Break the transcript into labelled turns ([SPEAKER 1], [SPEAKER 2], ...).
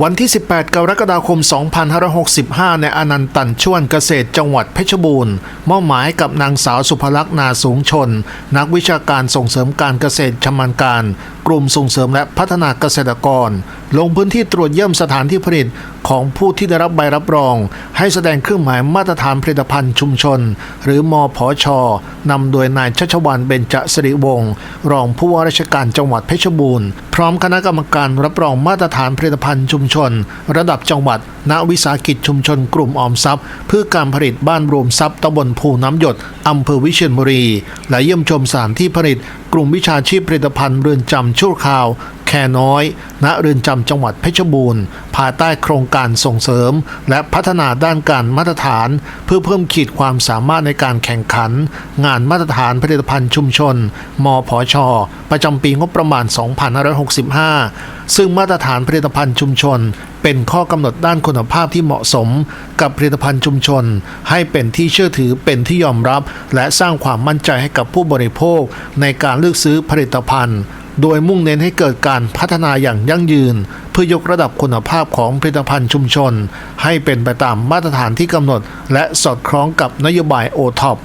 [SPEAKER 1] วันที่ 18 กรกฎาคม 2565 ในอนันต์ตันชวนเกษตรจังหวัดเพชรบูรณ์มอบหมายกับนางสาวสุภลักษณ์นาสูงชน นักวิชาการส่งเสริมการเกษตรชำนาญการ กลุ่มส่งเสริมและพัฒนาเกษตรกร ลงพื้นที่ตรวจเยี่ยมสถานที่ผลิตของผู้ที่ได้รับใบรับรอง ให้แสดงเครื่องหมายมาตรฐานผลิตภัณฑ์ชุมชน หรือมพชนำโดยนายชัชวานเบญจสิริวงศ์รองผู้ว่าราชการจังหวัดเพชรบูรณ์ พร้อมคณะกรรมการรับรองมาตรฐานผลิตภัณฑ์ชุมชน ระดับจังหวัด ณวิสาหกิจชุมชนกลุ่มออมทรัพย์ เพื่อการผลิตบ้านรวมทรัพย์ตำบลภูน้ำหยดอำเภอวิเชียรบุรี และเยี่ยมชมสถานที่ผลิต กลุ่มวิชาชีพผลิตภัณฑ์เรือนจำชั่วคราว คน้อย ณ เรือนจำจังหวัดเพชรบูรณ์ ภายใต้โครงการส่งเสริม และพัฒนาด้านการมาตรฐาน เพื่อเพิ่มขีดความสามารถในการแข่งขัน งานมาตรฐานผลิตภัณฑ์ชุมชน มพช ประจำปีงบประมาณ 2565 ซึ่งมาตรฐานผลิตภัณฑ์ชุมชน เป็นข้อกำหนดด้านคุณภาพที่เหมาะสม กับผลิตภัณฑ์ชุมชน ให้เป็นที่เชื่อถือเป็นที่ยอมรับ และสร้างความมั่นใจให้กับผู้บริโภคในการเลือกซื้อผลิตภัณฑ์ โดยมุ่งเน้นให้เกิดการพัฒนาอย่างยั่งยืน เพื่อยกระดับคุณภาพของผลิตภัณฑ์ชุมชน ให้เป็นไปตามมาตรฐานที่กำหนด และสอดคล้องกับนโยบายโอท็อป